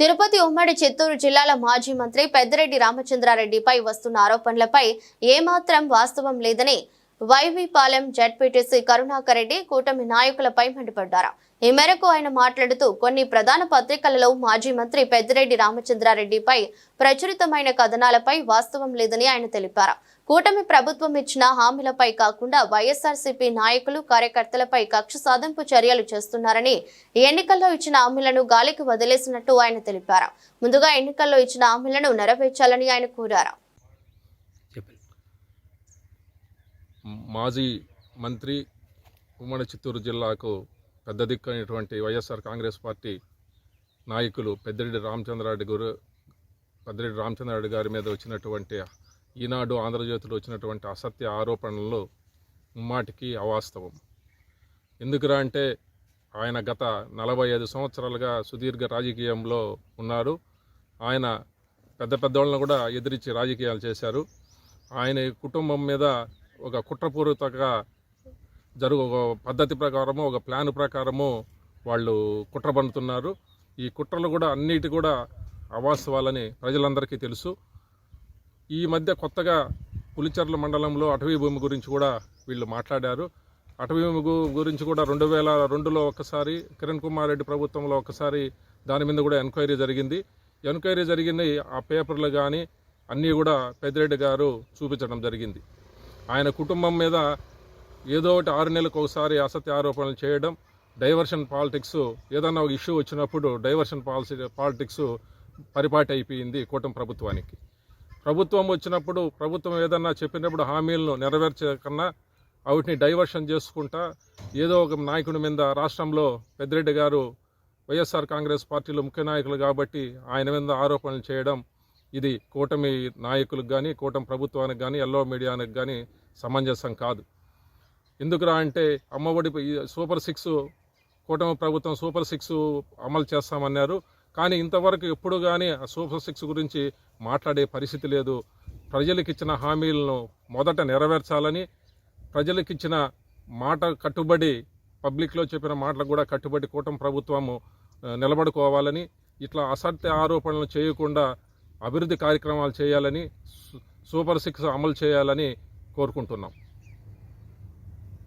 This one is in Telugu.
తిరుపతి ఉమ్మడి చిత్తూరు జిల్లాల మాజీ మంత్రి పెద్దిరెడ్డి రామచంద్రారెడ్డిపై వస్తున్న ఆరోపణలపై ఏమాత్రం వాస్తవం లేదని వైవీపాలెం జడ్పీటీసీ కరుణాకర్ రెడ్డి కూటమి నాయకులపై మండిపడ్డారు. ఈ మేరకు ఆయన మాట్లాడుతూ కొన్ని ప్రధాన పత్రికలలో మాజీ మంత్రి పెద్దిరెడ్డి రామచంద్రారెడ్డిపై ప్రచురితమైన కథనాలపై వాస్తవం లేదని ఆయన తెలిపారు. కూటమి ప్రభుత్వం ఇచ్చిన హామీలపై కాకుండా వైఎస్ఆర్సీపీ నాయకులు కార్యకర్తలపై కక్ష సాధింపు చర్యలు చేస్తున్నారని ఎన్నికల్లో ఇచ్చిన హామీలను గాలికి వదిలేసినట్టు ఆయన తెలిపారు. ముందుగా ఎన్నికల్లో ఇచ్చిన హామీలను నెరవేర్చాలని ఆయన కోరారు. మాజీ మంత్రి ఉమ్మడి చిత్తూరు జిల్లాకు పెద్ద దిక్కైనటువంటి వైఎస్ఆర్ కాంగ్రెస్ పార్టీ నాయకులు పెద్దిరెడ్డి రామచంద్రారెడ్డి గురు పెద్దిరెడ్డి రామచంద్రారెడ్డి గారి మీద వచ్చినటువంటి ఈనాడు ఆంధ్రజ్యోతిలో వచ్చినటువంటి అసత్య ఆరోపణలు ముమ్మాటికి అవాస్తవం. ఎందుకురా అంటే ఆయన గత నలభై ఐదు సంవత్సరాలుగా సుదీర్ఘ రాజకీయంలో ఉన్నారు. ఆయన పెద్ద పెద్దవాళ్ళను కూడా ఎదిరించి రాజకీయాలు చేశారు. ఆయన కుటుంబం మీద ఒక కుట్రపూరితంగా జరుగు ఒక పద్ధతి ప్రకారము ఒక ప్లాన్ ప్రకారము వాళ్ళు కుట్ర పండుతున్నారు ఈ కుట్రలు కూడా అన్నిటి కూడా అవాస్తవాలని ప్రజలందరికీ తెలుసు. ఈ మధ్య కొత్తగా పులిచెర్ల మండలంలో అటవీ భూమి గురించి కూడా వీళ్ళు మాట్లాడారు. అటవీ భూమి గురించి కూడా రెండు వేల రెండులో ఒకసారి కిరణ్ కుమార్ రెడ్డి ప్రభుత్వంలో ఒకసారి దాని మీద కూడా ఎంక్వైరీ జరిగింది. ఎంక్వైరీ జరిగింది ఆ పేపర్లు కానీ అన్నీ కూడా పెద్దిరెడ్డి గారు చూపించడం జరిగింది. ఆయన కుటుంబం మీద ఏదో ఒకటి ఆరు నెలలకు ఒకసారి అసత్య ఆరోపణలు చేయడం డైవర్షన్ పాలిటిక్స్ ఏదన్నా ఒక ఇష్యూ వచ్చినప్పుడు డైవర్షన్ పాలసీ పాలిటిక్స్ పరిపాటి అయిపోయింది కూటమి ప్రభుత్వానికి. ప్రభుత్వం వచ్చినప్పుడు ప్రభుత్వం ఏదన్నా చెప్పినప్పుడు హామీలను నెరవేర్చకన్నా వాటిని డైవర్షన్ చేసుకుంటా ఏదో ఒక నాయకుడి మీద రాష్ట్రంలో పెద్దిరెడ్డి గారు వైఎస్ఆర్ కాంగ్రెస్ పార్టీలో ముఖ్య నాయకులు కాబట్టి ఆయన మీద ఆరోపణలు చేయడం ఇది కూటమి నాయకులకు కానీ కూటమి ప్రభుత్వానికి కానీ ఎల్లో మీడియానికి కానీ సమంజసం కాదు. ఎందుకురా అంటే అమ్మఒడి సూపర్ సిక్స్ కూటమి ప్రభుత్వం సూపర్ సిక్స్ అమలు చేస్తామన్నారు. కానీ ఇంతవరకు ఎప్పుడు కానీ ఆ సూపర్ సిక్స్ గురించి మాట్లాడే పరిస్థితి లేదు. ప్రజలకు ఇచ్చిన హామీలను మొదట నెరవేర్చాలని ప్రజలకు ఇచ్చిన మాట కట్టుబడి పబ్లిక్లో చెప్పిన మాటలకు కూడా కట్టుబడి కూటమి ప్రభుత్వము నిలబడుకోవాలని ఇట్లా అసత్య ఆరోపణలు చేయకుండా అభివృద్ధి కార్యక్రమాలు చేయాలని సూపర్ సిక్స్ అమలు చేయాలని కోరుకుంటున్నాం.